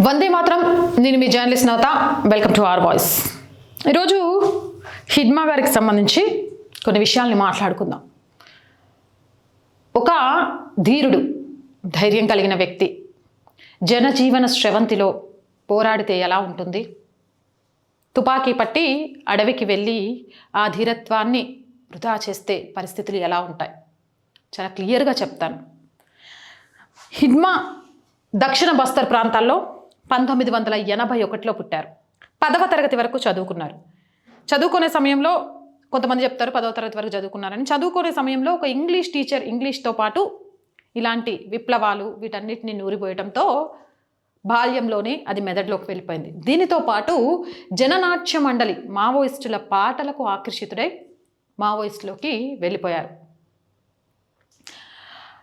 వందే మాత్రం. నేను మీ journalist Navata welcome to R voice. ఈరోజు హిడ్మా గారికి సంబంధించి కొన్ని విషయాల్ని మాట్లాడుకుందాం. ఒక ధీరుడు ధైర్యం కలిగిన వ్యక్తి జనజీవన స్రవంతిలో పోరాడితే ఎలా ఉంటుంది? తుపాకీ పట్టి అడవికి వెళ్ళి ఆ ధీరత్వాన్ని వృధా చేస్తే పరిస్థితులు ఎలా ఉంటాయి? చాలా క్లియర్గా చెప్తాను. హిడ్మా దక్షిణ బస్తర్ ప్రాంతాల్లో పంతొమ్మిది వందల ఎనభై ఒకటిలో పుట్టారు. పదవ తరగతి వరకు చదువుకున్నారు. చదువుకునే సమయంలో కొంతమంది చెప్తారు పదవ తరగతి వరకు చదువుకున్నారని. చదువుకునే సమయంలో ఒక ఇంగ్లీష్ టీచర్ ఇంగ్లీష్తో పాటు ఇలాంటి విప్లవాలు వీటన్నిటిని నూరిపోయడంతో బాల్యంలోనే అది మెదడులోకి వెళ్ళిపోయింది. దీనితో పాటు జననాట్య మండలి మావోయిస్టుల పాటలకు ఆకర్షితుడై మావోయిస్టులోకి వెళ్ళిపోయారు.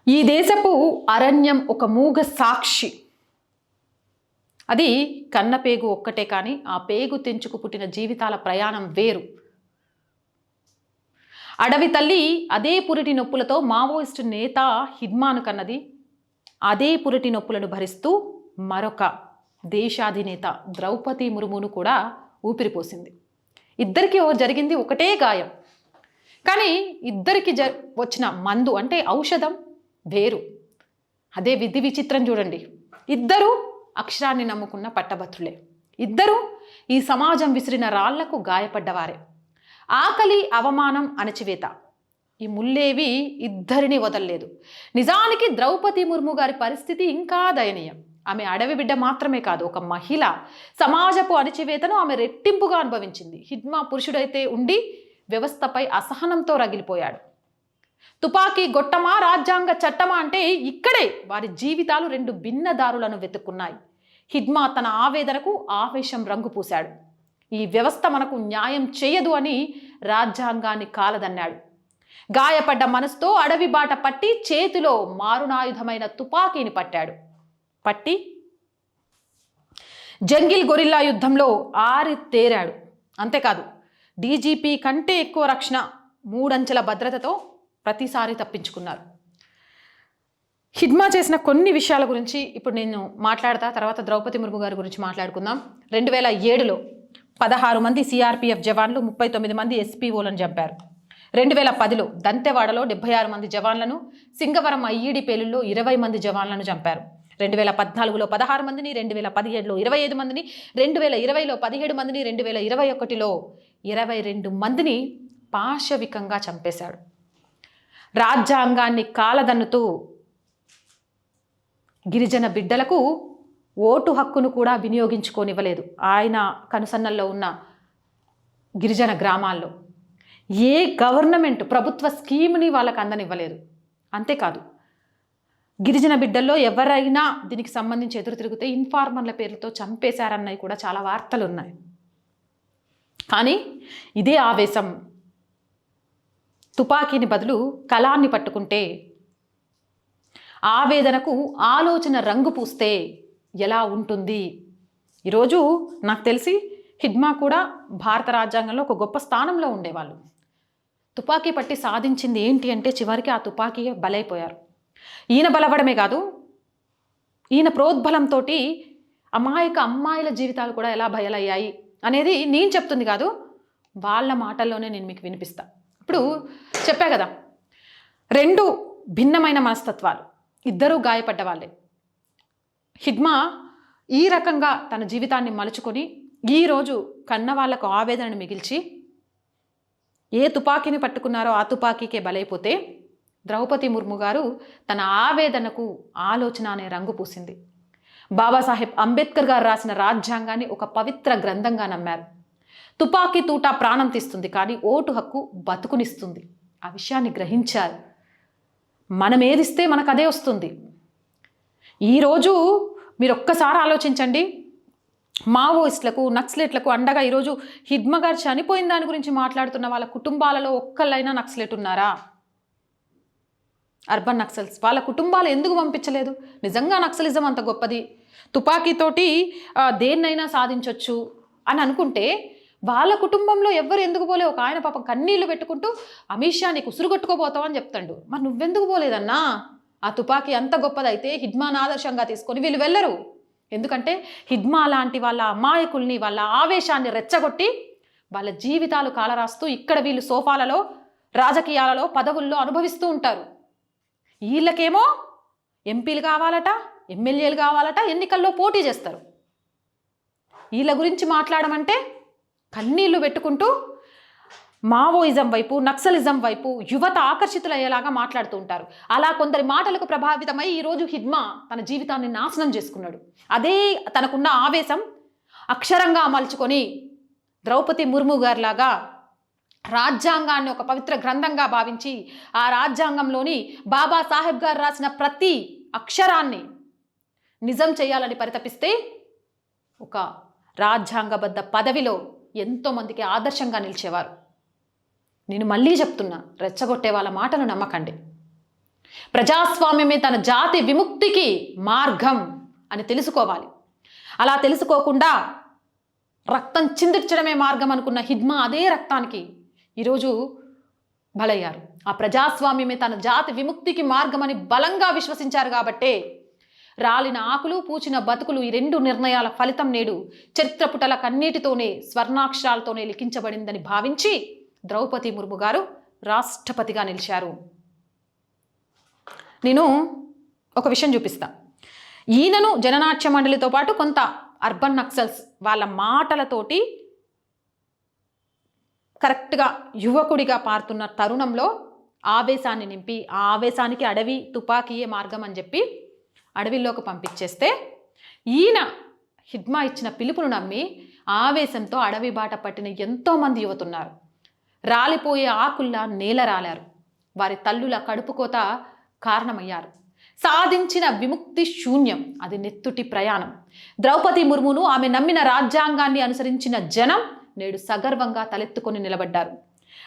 ఈ దేశపు అరణ్యం ఒక మూగ సాక్షి. అది కన్న పేగు ఒక్కటే కానీ ఆ పేగు తెంచుకు పుట్టిన జీవితాల ప్రయాణం వేరు. అడవి తల్లి అదే పురిటి నొప్పులతో మావోయిస్టు నేత హిడ్మాను కన్నది. అదే పురిటి నొప్పులను భరిస్తూ మరొక దేశాధినేత ద్రౌపది ముర్మును కూడా ఊపిరిపోసింది. ఇద్దరికి ఓ జరిగింది ఒకటే గాయం. కానీ ఇద్దరికి జ వచ్చిన మందు అంటే ఔషధం వేరు. అదే విధి విచిత్రం చూడండి. ఇద్దరు అక్షరాన్ని నమ్ముకున్న పట్టభద్రులే. ఇద్దరూ ఈ సమాజం విసిరిన రాళ్ళకు గాయపడ్డవారే. ఆకలి అవమానం అణచివేత. ఈ ముల్లేవి ఇద్దరిని వదల్లేదు. నిజానికి ద్రౌపది ముర్ము గారి పరిస్థితి ఇంకా దయనీయం. ఆమె అడవి బిడ్డ మాత్రమే కాదు ఒక మహిళ. సమాజపు అణచివేతను ఆమె రెట్టింపుగా అనుభవించింది. హిడ్మా పురుషుడైతే ఉండి వ్యవస్థపై అసహనంతో రగిలిపోయాడు. తుపాకీ గొట్టమా రాజ్యాంగ చట్టమా అంటే ఇక్కడే వారి జీవితాలు రెండు భిన్న దారులను వెతుక్కున్నాయి. హిడ్మా తన ఆవేదనకు ఆవేశం రంగు పూశాడు. ఈ వ్యవస్థ మనకు న్యాయం చేయదు అని రాజ్యాంగాన్ని కాలదన్నాడు. గాయపడ్డ మనసుతో అడవి బాట పట్టి చేతిలో మారునాయుధమైన తుపాకీని పట్టాడు. పట్టి? జంగిల్ గొరిల్లా యుద్ధంలో ఆరి తేరాడు. అంతేకాదు డీజీపీ కంటే ఎక్కువ రక్షణ మూడంచెల భద్రతతో ప్రతిసారి తప్పించుకున్నారు. హిడ్మా చేసిన కొన్ని విషయాల గురించి ఇప్పుడు నేను మాట్లాడతా. తర్వాత ద్రౌపది ముర్ము గారి గురించి మాట్లాడుకుందాం. రెండు వేల ఏడులో పదహారు మంది సిఆర్పిఎఫ్ జవాన్లు ముప్పై తొమ్మిది మంది ఎస్పీఓలను చంపారు. రెండు వేల పదిలో దంతెవాడలో డెబ్బై ఆరు మంది జవాన్లను సింగవరం ఐఈడి పేలుల్లో ఇరవై మంది జవాన్లను చంపారు. రెండు వేల పద్నాలుగులో పదహారు మందిని రెండు వేల పదిహేడులో ఇరవై ఐదు మందిని రెండు వేల ఇరవైలో పదిహేడు మందిని రెండు వేల ఇరవై ఒకటిలో ఇరవై రెండు మందిని పాశవికంగా చంపేశాడు. రాజ్యాంగాన్ని కాలదన్నుతూ గిరిజన బిడ్డలకు ఓటు హక్కును కూడా వినియోగించుకోనివ్వలేదు. ఆయన కనుసన్నల్లో ఉన్న గిరిజన గ్రామాల్లో. ఏ గవర్నమెంట్ ప్రభుత్వ స్కీమ్ని వాళ్ళకు అందనివ్వలేదు. అంతేకాదు గిరిజన బిడ్డల్లో ఎవరైనా దీనికి సంబంధించి ఎదురు తిరిగితే ఇన్ఫార్మర్ల పేర్లతో చంపేశారన్నవి కూడా చాలా వార్తలు ఉన్నాయి కానీ ఇదే ఆవేశం. తుపాకీని బదులు కళాన్ని పట్టుకుంటే ఆవేదనకు ఆలోచన రంగు పూస్తే ఎలా ఉంటుంది? ఈరోజు నాకు తెలిసి హిడ్మా కూడా భారత రాజ్యాంగంలో ఒక గొప్ప స్థానంలో ఉండేవాళ్ళు. తుపాకీ పట్టి సాధించింది ఏంటి అంటే చివరికి ఆ తుపాకీ బలైపోయారు. ఈయన బలపడమే కాదు ఈయన ప్రోద్బలంతో అమాయక అమ్మాయిల జీవితాలు కూడా ఎలా బయలయ్యాయి అనేది నేను చెప్తుంది కాదు వాళ్ళ మాటల్లోనే నేను మీకు వినిపిస్తా. ఇప్పుడు చెప్పా కదా రెండు భిన్నమైన మనస్తత్వాలు. ఇద్దరూ గాయపడ్డ వాళ్ళే హిడ్మా ఈ రకంగా తన జీవితాన్ని మలుచుకొని ఈరోజు కన్న వాళ్ళకు ఆవేదనను మిగిల్చి ఏ తుపాకీని పట్టుకున్నారో ఆ తుపాకీకే బలైపోతే ద్రౌపది ముర్ము గారు తన ఆవేదనకు ఆలోచన అనే రంగు పూసింది. బాబాసాహెబ్ అంబేద్కర్ గారు రాసిన రాజ్యాంగాన్ని ఒక పవిత్ర గ్రంథంగా నమ్మారు. తుపాకీ తూటా ప్రాణం తీస్తుంది కానీ ఓటు హక్కు బతుకునిస్తుంది. ఆ విషయాన్ని గ్రహించారు. మనం ఏదిస్తే మనకు అదే వస్తుంది. ఈరోజు మీరు ఒక్కసారి ఆలోచించండి. మావోయిస్టులకు నక్సలెట్లకు అండగా ఈరోజు హిడ్మ గారు చనిపోయిన దాని గురించి మాట్లాడుతున్న వాళ్ళ కుటుంబాలలో ఒక్కళ్ళైనా నక్సలెట్ ఉన్నారా? అర్బన్ నక్సల్స్ వాళ్ళ కుటుంబాలు ఎందుకు పంపించలేదు? నిజంగా నక్సలిజం అంత గొప్పది. తుపాకీతోటి దేన్నైనా సాధించవచ్చు అని అనుకుంటే వాళ్ళ కుటుంబంలో ఎవ్వరు ఎందుకు పోలే? ఒక ఆయన పాపం కన్నీళ్ళు పెట్టుకుంటూ అమిత్ షా నీకు ఉసురు అని చెప్తాడు. మరి నువ్వెందుకు పోలేదన్నా? ఆ తుపాకీ అంత గొప్పదైతే హిడ్మాన్ ఆదర్శంగా తీసుకొని వీళ్ళు వెళ్ళరు. ఎందుకంటే హిడ్మా లాంటి వాళ్ళ అమాయకుల్ని వాళ్ళ ఆవేశాన్ని రెచ్చగొట్టి వాళ్ళ జీవితాలు కాలరాస్తూ ఇక్కడ వీళ్ళు సోఫాలలో రాజకీయాలలో పదవుల్లో అనుభవిస్తూ ఉంటారు. వీళ్ళకేమో ఎంపీలు కావాలట ఎమ్మెల్యేలు కావాలట ఎన్నికల్లో పోటీ చేస్తారు. వీళ్ళ గురించి మాట్లాడమంటే కన్నీళ్ళు పెట్టుకుంటూ మావోయిజం వైపు నక్సలిజం వైపు యువత ఆకర్షితులయ్యేలాగా మాట్లాడుతూ ఉంటారు. అలా కొందరి మాటలకు ప్రభావితమై ఈరోజు హిడ్మా తన జీవితాన్ని నాశనం చేసుకున్నాడు. అదే తనకున్న ఆవేశం అక్షరంగా అమల్చుకొని ద్రౌపది ముర్ము గారిలాగా రాజ్యాంగాన్ని ఒక పవిత్ర గ్రంథంగా భావించి ఆ రాజ్యాంగంలోని బాబాసాహెబ్ గారు రాసిన ప్రతి అక్షరాన్ని నిజం చేయాలని పరితపిస్తే ఒక రాజ్యాంగబద్ధ పదవిలో ఎంతోమందికి ఆదర్శంగా నిలిచేవారు. నేను మళ్ళీ చెప్తున్నా రెచ్చగొట్టే వాళ్ళ మాటలు నమ్మకండి. ప్రజాస్వామ్యమే తన జాతి విముక్తికి మార్గం అని తెలుసుకోవాలి. అలా తెలుసుకోకుండా రక్తం చిందిర్చడమే మార్గం అనుకున్న హిద్మా అదే రక్తానికి ఈరోజు బలయ్యారు. ఆ ప్రజాస్వామ్యమే తన జాతి విముక్తికి మార్గమని బలంగా విశ్వసించారు కాబట్టే రాలిన ఆకులు పూచిన బతుకులు ఈ రెండు నిర్ణయాల ఫలితం నేడు చరిత్ర పుటల కన్నీటితోనే స్వర్ణాక్షరాలతోనే లిఖించబడిందని భావించి ద్రౌపది ముర్ము గారు రాష్ట్రపతిగా నిలిచారు. నేను ఒక విషయం చూపిస్తా. ఈయనను జననాట్య మండలితో పాటు కొంత అర్బన్ నక్సల్స్ వాళ్ళ మాటలతోటి కరెక్ట్గా యువకుడిగా పారుతున్న తరుణంలో ఆవేశాన్ని నింపి ఆ ఆవేశానికి అడవి తుపాకీయే మార్గం అని చెప్పి అడవిలోకి పంపించేస్తే ఈయన హిడ్మా ఇచ్చిన పిలుపును నమ్మి ఆవేశంతో అడవి బాట పట్టిన ఎంతోమంది యువతున్నారు. రాలిపోయే ఆకుల్లా నేల రాలారు. వారి తల్లుల కడుపుకోత కారణమయ్యారు. సాధించిన విముక్తి శూన్యం అది నెత్తుటి ప్రయాణం. ద్రౌపది ముర్మును ఆమె నమ్మిన రాజ్యాంగాన్ని అనుసరించిన జనం నేడు సగర్వంగా తలెత్తుకొని నిలబడ్డారు.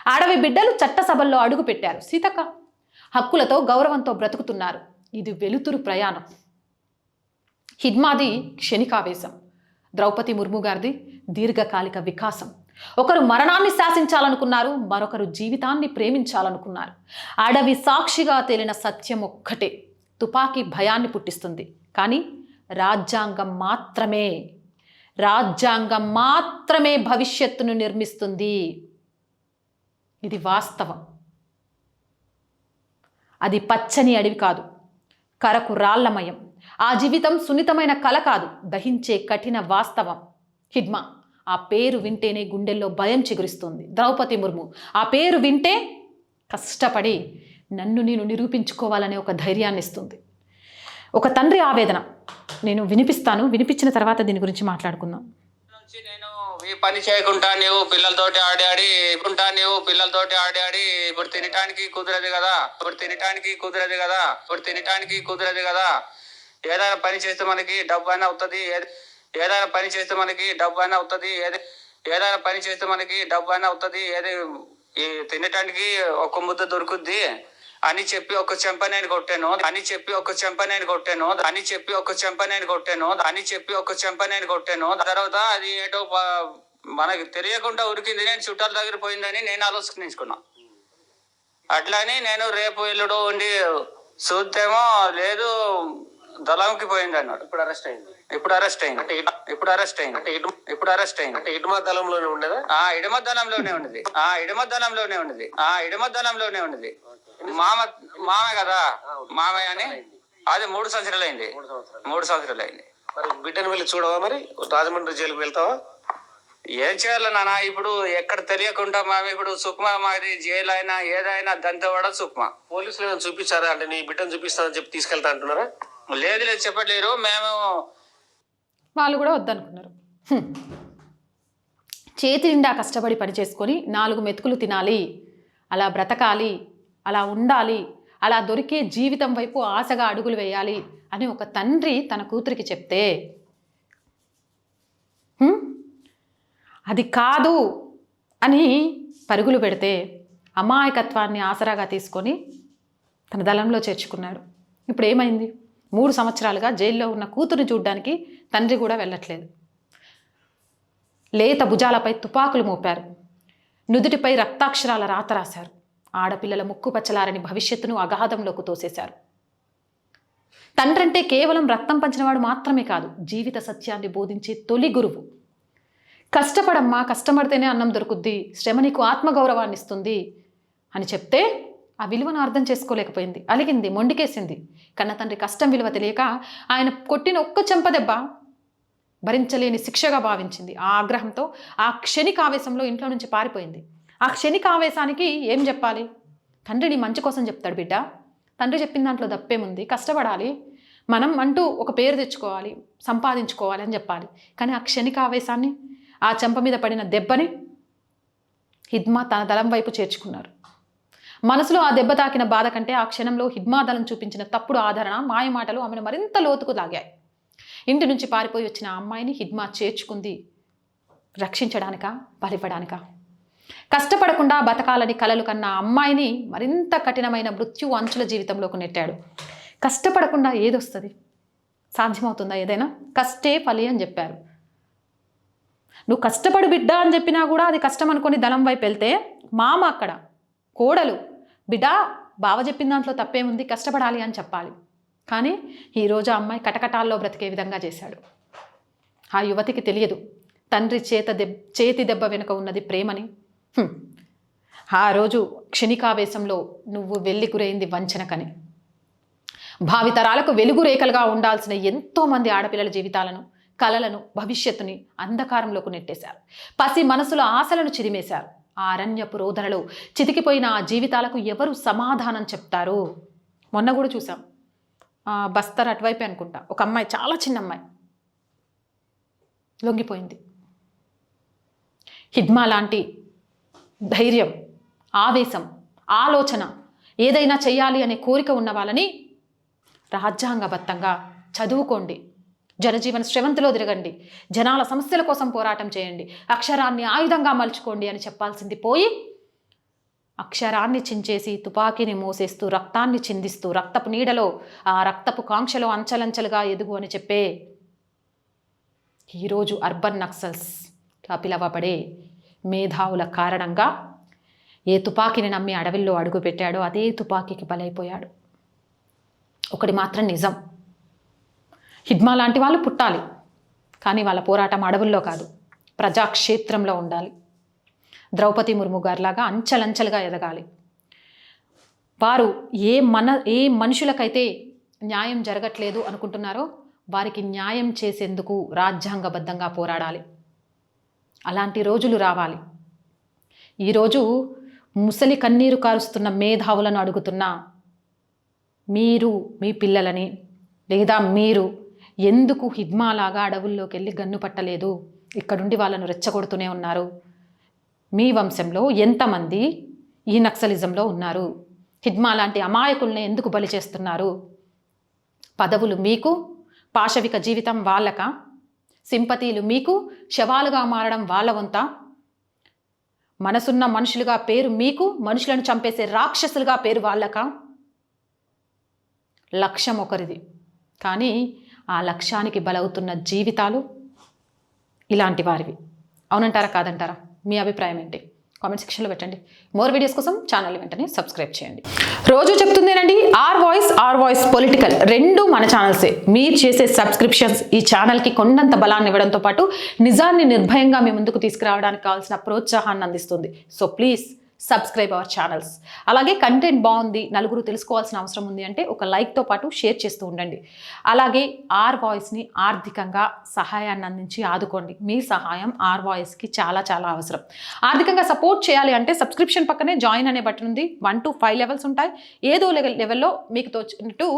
అడవి బిడ్డలు చట్టసభల్లో అడుగుపెట్టారు. సీతక్క హక్కులతో గౌరవంతో బ్రతుకుతున్నారు. ఇది వెలుతురు ప్రయాణం. హిడ్మాది క్షణికావేశం. ద్రౌపది ముర్ము గారిది దీర్ఘకాలిక వికాసం. ఒకరు మరణాన్ని శాసించాలనుకున్నారు మరొకరు జీవితాన్ని ప్రేమించాలనుకున్నారు. అడవి సాక్షిగా తేలిన సత్యం ఒక్కటే తుపాకీ భయాన్ని పుట్టిస్తుంది. కానీ రాజ్యాంగం మాత్రమే రాజ్యాంగం మాత్రమే భవిష్యత్తును నిర్మిస్తుంది. ఇది వాస్తవం. అది పచ్చని అడవి కాదు కరకు రాళ్ళమయం. ఆ జీవితం సున్నితమైన కల కాదు దహించే కఠిన వాస్తవం. హిడ్మా ఆ పేరు వింటేనే గుండెల్లో భయం చిగురిస్తుంది. ద్రౌపది ముర్ము ఆ పేరు వింటే కష్టపడి నన్ను నేను నిరూపించుకోవాలనే ఒక ధైర్యాన్ని ఇస్తుంది. ఒక తండ్రి ఆవేదన. నేను వినిపిస్తాను వినిపించిన తర్వాత దీని గురించి మాట్లాడుకుందాం. ఈ పని చేయకుండా నీవు పిల్లలతోటి ఆడి ఆడి ఉంటా నీవు పిల్లలతోటి ఆడి ఆడి ఇప్పుడు తినటానికి కుదరదు కదా. ఇప్పుడు తినటానికి కుదరదు కదా. ఇప్పుడు తినటానికి కుదరదు కదా. ఏదైనా పని చేస్తే మనకి డబ్బు అయినా అవుతుంది ఏది- ఏదైనా పని చేస్తే మనకి డబ్బు అయినా అవుతుంది ఏది ఏదైనా పని చేస్తే మనకి డబ్బు అయినా అవుతుంది ఏది ఈ తినటానికి ఒక ముద్ద దొరుకుద్ది. అని చెప్పి ఒక చెంప నేను కొట్టాను అని చెప్పి ఒక చెంప నేను కొట్టాను అని చెప్పి ఒక చెంప నేను కొట్టాను అని చెప్పి ఒక చెంప నేను కొట్టాను. తర్వాత అది ఏటో మనకి తెలియకుండా ఉరికింది. నేను చుట్టాల దగ్గర పోయిందని నేను ఆలోచించుకున్నా అట్లాని నేను రేపు ఎల్లుడు ఉండి చూస్తేమో లేదు దళంకి పోయింది అన్నాడు. ఇప్పుడు అరెస్ట్ అయింది. ఇప్పుడు అరెస్ట్ అయింది. అంటే ఇప్పుడు అరెస్ట్ అయింది. అంటే ఇప్పుడు అరెస్ట్ అయింది. అంటే ఇటుమా దళంలోనే ఉండేదా? ఆ ఇడమద్దనంలోనే ఉన్నది ఆ ఇడమద్దనంలోనే ఉన్నది ఆ ఇడమద్దనంలోనే ఉన్నది మామ మామ కదా? మామయ్య అని? అది మూడు సంవత్సరాలు అయింది. మూడు సంవత్సరాలు. అయింది. మరి బిడ్డను వెళ్ళి చూడవా మరి? రాజమండ్రి జైలుకి వెళ్తావా? ఏం చేయాలి నాన్న? ఇప్పుడు ఎక్కడ తెలియకుండా మేము ఇప్పుడు సుక్మా మాది జైలు అయినా ఏదైనా దంతవాడ సుక్మా. పోలీసులు ఏమైనా చూపించారా? అంటే నీ బిడ్డను చూపిస్తానని చెప్పి తీసుకెళ్తా అంటున్నారా? లేదు లేదు చెప్పట్లేరు మేము వాళ్ళు కూడా వద్దనుకున్నారు. చేతి నిండా కష్టపడి పని చేసుకొని నాలుగు మెతుకులు తినాలి. అలా బ్రతకాలి. అలా ఉండాలి అలా దొరికే జీవితం వైపు ఆశగా అడుగులు వేయాలి అని ఒక తండ్రి తన కూతురికి చెప్తే అది కాదు అని పరుగులు పెడితే అమాయకత్వాన్ని ఆసరాగా తీసుకొని తన దళంలో చేర్చుకున్నాడు. ఇప్పుడు ఏమైంది? మూడు సంవత్సరాలుగా జైల్లో ఉన్న కూతురు చూడ్డానికి తండ్రి కూడా వెళ్ళట్లేదు. లేత భుజాలపై తుపాకులు మోపారు. నుదుటిపై రక్తాక్షరాల రాత రాశారు. ఆడపిల్లల ముక్కు పచ్చలారని భవిష్యత్తును అగాధంలోకి తోసేశారు. తండ్రంటే కేవలం రక్తం పంచినవాడు మాత్రమే కాదు జీవిత సత్యాన్ని బోధించే తొలి గురువు. కష్టపడమ్మా కష్టపడితేనే అన్నం దొరుకుద్ది శ్రమ నీకు ఆత్మగౌరవాన్ని ఇస్తుంది అని చెప్తే ఆ విలువను అర్థం చేసుకోలేకపోయింది అలిగింది మొండికేసింది. కన్న తండ్రి కష్టం విలువ తెలియక ఆయన కొట్టిన ఒక్క చెంపదెబ్బ భరించలేని శిక్షగా భావించింది. ఆ ఆగ్రహంతో ఆ క్షణిక ఆవేశంలో ఇంట్లో నుంచి పారిపోయింది. ఆ క్షణిక ఆవేశానికి ఏం చెప్పాలి? తండ్రి నీ మంచి కోసం చెప్తాడు బిడ్డ. తండ్రి చెప్పిన దాంట్లో దప్పేముంది కష్టపడాలి. మనం అంటూ ఒక పేరు తెచ్చుకోవాలి సంపాదించుకోవాలి అని చెప్పాలి. కానీ ఆ క్షణిక ఆవేశాన్ని ఆ చెంప మీద పడిన దెబ్బని హిద్మా తన దళం వైపు చేర్చుకున్నారు. మనసులో ఆ దెబ్బ తాకిన బాధ కంటే ఆ క్షణంలో హిద్మా దళం చూపించిన తప్పుడు ఆదరణ మాయమాటలు ఆమెను మరింత లోతుకు తాగాయి ఇంటి నుంచి పారిపోయి వచ్చిన అమ్మాయిని హిద్మా చేర్చుకుంది. రక్షించడానికా బలివ్వడానికా? కష్టపడకుండా బతకాలని కలలు కన్న అమ్మాయిని మరింత కఠినమైన మృత్యు అంచుల జీవితంలోకి నెట్టాడు. కష్టపడకుండా ఏదొస్తుంది? సాధ్యమవుతుందా ఏదైనా? కష్టే ఫలి అని చెప్పారు. నువ్వు కష్టపడు బిడ్డ అని చెప్పినా కూడా అది కష్టం అనుకొని దళం వైపు వెళ్తే మామ అక్కడ కోడలు బిడ్డ బావ చెప్పిన దాంట్లో తప్పేముంది? కష్టపడాలి అని చెప్పాలి. కానీ ఈరోజు ఆ అమ్మాయి కటకటాల్లో బ్రతికే విధంగా చేశాడు. ఆ యువతికి తెలియదు. తండ్రి చేత దెబ్ చేతి దెబ్బ వెనుక ఉన్నది ప్రేమని ఆ రోజు క్షణికావేశంలో నువ్వు వెళ్ళి గురైంది వంచనకని భావితరాలకు వెలుగు రేఖలుగా ఉండాల్సిన ఎంతోమంది ఆడపిల్లల జీవితాలను కలలను భవిష్యత్తుని అంధకారంలోకి నెట్టేశారు. పసి మనసుల ఆశలను చిరిమేశారు ఆ అరణ్యపు రోదనలో చితికిపోయిన ఆ జీవితాలకు ఎవరు సమాధానం చెప్తారు? మొన్న కూడా చూసాం బస్తర్ అటువైపే అనుకుంటా. ఒక అమ్మాయి చాలా చిన్న అమ్మాయి. లొంగిపోయింది. హిడ్మా లాంటి ధైర్యం ఆవేశం ఆలోచన ఏదైనా చేయాలి అనే కోరిక ఉన్న వాళ్ళని రాజ్యాంగబద్ధంగా చదువుకోండి. జనజీవన శ్రవంతిలో తిరగండి. జనాల సమస్యల కోసం పోరాటం చేయండి. అక్షరాన్ని ఆయుధంగా మలుచుకోండి అని చెప్పాల్సింది పోయి అక్షరాన్ని చించేసి తుపాకీని మోసేస్తూ రక్తాన్ని చిందిస్తూ రక్తపు నీడలో ఆ రక్తపు కాంక్షలో అంచలంచలుగా ఎదుగు అని చెప్పే ఈరోజు అర్బన్ నక్సల్స్గా పిలవబడే మేధావుల కారణంగా ఏ తుపాకీని నమ్మి అడవిలో అడుగుపెట్టాడో అదే తుపాకీకి బలైపోయాడు. ఒకటి మాత్రం నిజం. హిడ్మా లాంటి వాళ్ళు పుట్టాలి కానీ వాళ్ళ పోరాటం అడవుల్లో కాదు ప్రజాక్షేత్రంలో ఉండాలి. ద్రౌపది ముర్ము గారిలాగా అంచెలంచెలుగా ఎదగాలి. వారు ఏ మన ఏ మనుషులకైతే న్యాయం జరగట్లేదు అనుకుంటున్నారో వారికి న్యాయం చేసేందుకు రాజ్యాంగబద్ధంగా పోరాడాలి. అలాంటి రోజులు రావాలి. ఈరోజు ముసలి కన్నీరు కారుస్తున్న మేధావులను అడుగుతున్నా మీరు మీ పిల్లలని లేదా మీరు ఎందుకు హిద్మాలాగా అడవుల్లోకి వెళ్ళి గన్ను పట్టలేదు? ఇక్కడుండి వాళ్ళను రెచ్చగొడుతూనే ఉన్నారు. మీ వంశంలో ఎంతమంది ఈ నక్సలిజంలో ఉన్నారు? హిద్మా లాంటి అమాయకుల్ని ఎందుకు బలి చేస్తున్నారు? పదవులు మీకు పాశవిక జీవితం వాళ్ళక? సింపతీలు మీకు శవాలుగా మారడం వాళ్ళ వంత? మనసున్న మనుషులుగా పేరు మీకు మనుషులను చంపేసే రాక్షసులుగా పేరు వాళ్ళక? లక్ష్యం ఒకరిది. కానీ ఆ లక్ష్యానికి బలవుతున్న జీవితాలు ఇలాంటి వారివి. అవునంటారా కాదంటారా? మీ అభిప్రాయం ఏంటి? కామెంట్ సెక్షన్లో పెట్టండి. మోర్ వీడియోస్ కోసం ఛానల్ వెంటనే సబ్స్క్రైబ్ చేయండి. రోజు చెప్తుందేనండి R voice R voice political రెండు మన ఛానల్సే. మీరు చేసే సబ్స్క్రిప్షన్స్ ఈ ఛానల్కి కొండంత బలాన్ని ఇవ్వడంతో పాటు నిజాన్ని నిర్భయంగా మీ ముందుకు తీసుకురావడానికి కావాల్సిన ప్రోత్సాహాన్ని అందిస్తుంది. So please subscribe our channels అలాగే కంటెంట్ బాగుంది నలుగురు తెలుసుకోవాల్సిన అవసరం ఉంది అంటే ఒక లైక్తో పాటు షేర్ చేస్తూ ఉండండి. అలాగే ఆర్ వాయిస్ని ఆర్థికంగా సహాయాన్ని అందించి ఆదుకోండి. మీ సహాయం ఆర్ వాయిస్కి చాలా చాలా అవసరం. ఆర్థికంగా సపోర్ట్ చేయాలి అంటే సబ్స్క్రిప్షన్ పక్కనే జాయిన్ అనే బటన్ ఉంది. వన్ టు ఫైవ్ లెవెల్స్ ఉంటాయి. ఏదో లెవెల్ లెవెల్లో మీకు తోచినట్టు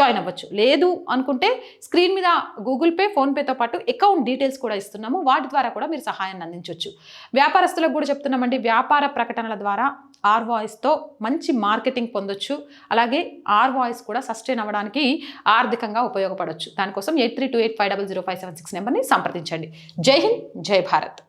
జాయిన్ అవ్వచ్చు. లేదు అనుకుంటే స్క్రీన్ మీద గూగుల్ పే ఫోన్పేతో పాటు అకౌంట్ డీటెయిల్స్ కూడా ఇస్తున్నాము. వాటి ద్వారా కూడా మీరు సహాయాన్ని అందించవచ్చు వ్యాపారస్తులకు కూడా చెప్తున్నామండి. వ్యాపార ప్రకటనల ద్వారా ద్వారా ఆర్ వాయిస్తో మంచి మార్కెటింగ్ పొందొచ్చు. అలాగే ఆర్ వాయిస్ కూడా సస్టైన్ అవ్వడానికి ఆర్థికంగా ఉపయోగపడవచ్చు దానికోసం eight three two eight five double zero five seven six నెంబర్ని సంప్రదించండి. జై హింద్ జై భారత్.